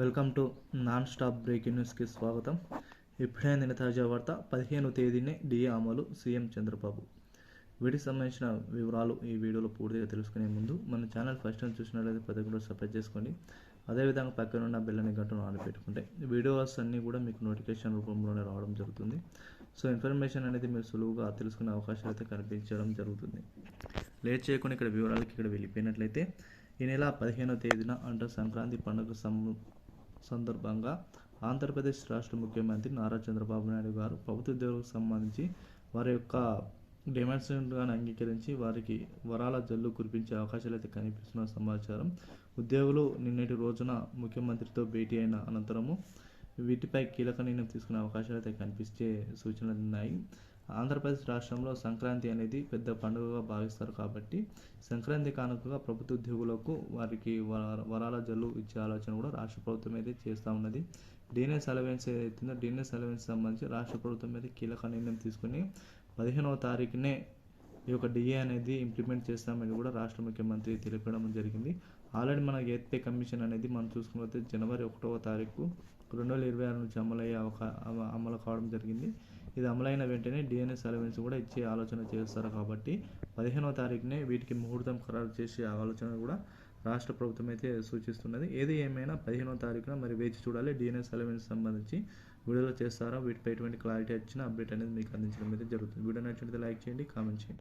Welcome to non stop breaking న్యూస్కి స్వాగతం. ఇప్పుడే నిన్న తాజా వార్త పదిహేను తేదీనే డిఏ అమలు సీఎం చంద్రబాబు. వీటికి సంబంధించిన వివరాలు ఈ వీడియోలో పూర్తిగా తెలుసుకునే ముందు మన ఛానల్ ఫస్ట్ టైం చూసినట్లయితే ప్రతి ఒక్కరు సబ్స్క్రైబ్ చేసుకోండి. అదేవిధంగా పక్కన ఉన్న బెల్లని గంటను ఆన్ పెట్టుకుంటే వీడియోస్ అన్నీ కూడా మీకు నోటిఫికేషన్ రూపంలోనే రావడం జరుగుతుంది. సో ఇన్ఫర్మేషన్ అనేది మీరు సులువుగా తెలుసుకునే అవకాశాలు అయితే కనిపించడం జరుగుతుంది. లేట్ చేయకుండా ఇక్కడ వివరాలకి ఇక్కడ వెళ్ళిపోయినట్లయితే ఈ నెల పదిహేనో తేదీన అంటే సంక్రాంతి పండుగ సం సందర్భంగా ఆంధ్రప్రదేశ్ రాష్ట్ర ముఖ్యమంత్రి నారా చంద్రబాబు నాయుడు గారు ప్రభుత్వ ఉద్యోగులకు సంబంధించి వారి యొక్క డిమాండ్స్ను అంగీకరించి వారికి వరాల జల్లు కురిపించే అవకాశాలు అయితే కనిపిస్తున్న సమాచారం. ఉద్యోగులు నిన్నటి రోజున ముఖ్యమంత్రితో భేటీ అయిన అనంతరము వీటిపై కీలక నిర్ణయం తీసుకునే అవకాశాలు అయితే కనిపించే సూచనలు ఉన్నాయి. ఆంధ్రప్రదేశ్ రాష్ట్రంలో సంక్రాంతి అనేది పెద్ద పండుగగా భావిస్తారు కాబట్టి సంక్రాంతి కానుకగా ప్రభుత్వ ఉద్యోగులకు వారికి వరాల జల్లు ఇచ్చే ఆలోచన కూడా రాష్ట్ర ప్రభుత్వం అయితే చేస్తూ ఉన్నది. డిఎన్ఎస్ అలవెన్స్ ఏదైతుందో డిఎన్ఎస్ అలవెన్స్ సంబంధించి రాష్ట్ర ప్రభుత్వం అయితే కీలక నిర్ణయం తీసుకుని పదిహేనవ తారీఖునే ఈ యొక్క డిఏ అనేది ఇంప్లిమెంట్ చేస్తామని కూడా రాష్ట్ర ముఖ్యమంత్రి తెలిపడం జరిగింది. ఆల్రెడీ మన ఎత్తే కమిషన్ అనేది మనం చూసుకున్నట్లయితే జనవరి ఒకటవ తారీఖు రెండు వేల ఇరవై ఆరు నుంచి అమలయ్యే అవకా అమలు కావడం జరిగింది. ఇది అమలైన వెంటనే డిఎన్ఎస్ అలవెన్స్ కూడా ఇచ్చే ఆలోచన చేస్తారు కాబట్టి పదిహేనవ తారీఖునే వీటికి ముహూర్తం ఖరారు చేసే ఆలోచన కూడా రాష్ట్ర ప్రభుత్వం అయితే సూచిస్తున్నది. ఏది ఏమైనా పదిహేనవ తారీఖున మరి వేచి చూడాలి. డిఎన్ఎస్ అలవెన్స్ సంబంధించి విడుదల చేస్తారా? వీటిపై ఎటువంటి క్లారిటీ వచ్చిన అప్డేట్ అనేది మీకు అందించడం అయితే జరుగుతుంది. వీడియో నచ్చినట్లయితే లైక్ చేయండి కామెంట్ చేయండి.